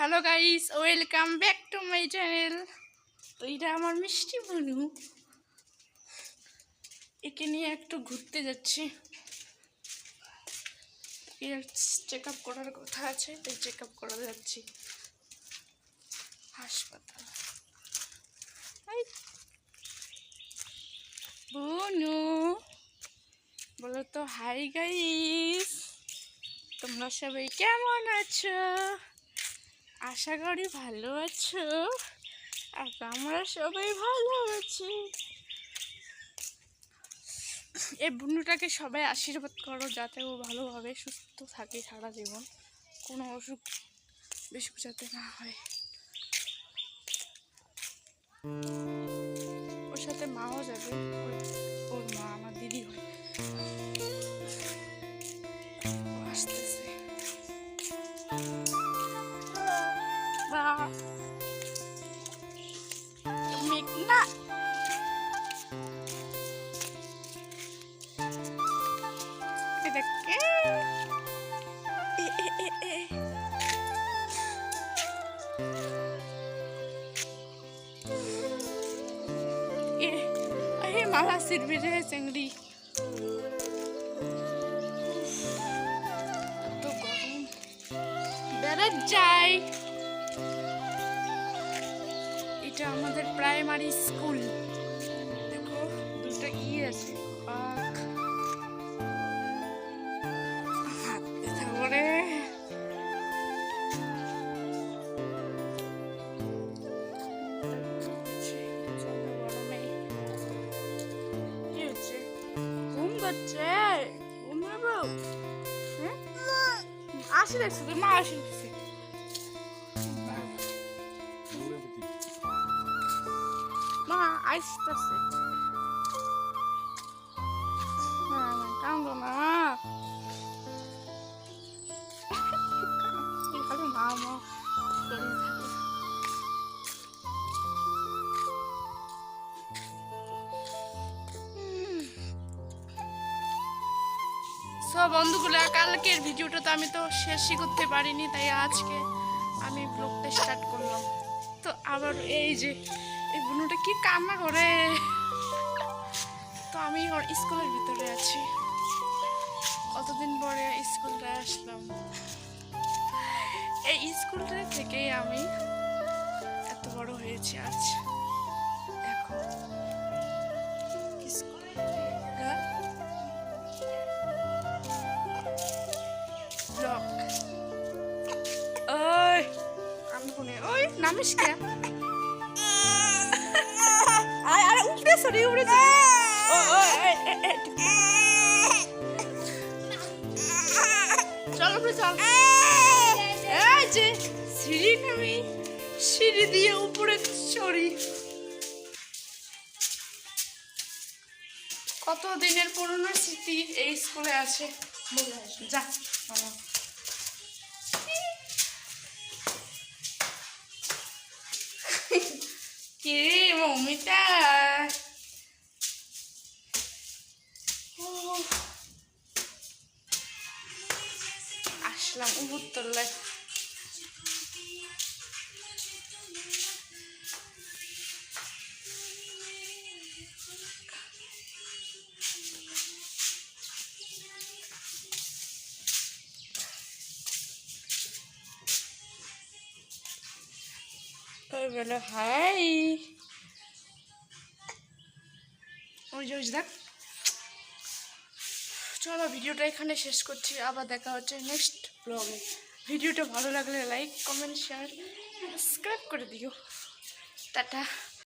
Hello guys welcome back to my channel তো এটা আমার মিষ্টি বনু। একে নিয়ে একটু ঘুরতে যাচ্ছি। চেক আপ করার কথা আছে, তাই চেক আপ করা যাচ্ছি। হাসপাতাল। বনু, বলো তো হাই গাইস তোমরা সবাই কেমন আছো? আশা করি ভালো আছো আর আমরা সবাই ভালো আছি। এই বুনুটাকে সবাই আশীর্বাদ করো যাতে ও ভালোভাবে সুস্থ থাকে সারা জীবন। কোনো অসুখ বিসুখ যাতে না হয়। ওর সাথে মাও যাবে। মালা সিরবি রে চিংড়ি। এত গরম যাই এটা আমাদের প্রাইমারি স্কুল করছে আসি দেখছি তোর মা আসি দেখছি মা আসতেছে সব বন্ধুগুলো, কালকের ভিডিওটা তো আমি তো শেষই করতে পারিনি, তাই আজকে আমি ব্লগটা স্টার্ট করলাম। তো আবার এই যে, এই বুনুটা কি কান্না করে? তো আমি ওর স্কুলের ভিতরে আছি। কতদিন পরে স্কুলটা আসলাম? এই স্কুলটা থেকেই আমি এত বড় হয়েছি আজ। নামিস কে আয় আরে উপরে সরি উপরে সরি চল উপরে চল। এই যে, সিঁড়ি নামি, সিঁড়ি দিয়ে উপরে চড়ি কত দিনের পুরনো স্মৃতি এই স্কুলে আছে? যা কি মমিতা। আসলাম উত্তর ওই বলে, হাই। ওই যে দেখ। চলো, ভিডিওটা এখানে শেষ করছি। আবার দেখা হচ্ছে নেক্সট ব্লগে ভিডিওটা ভালো লাগলে লাইক কমেন্ট শেয়ার সাবস্ক্রাইব করে দিও। টাটা।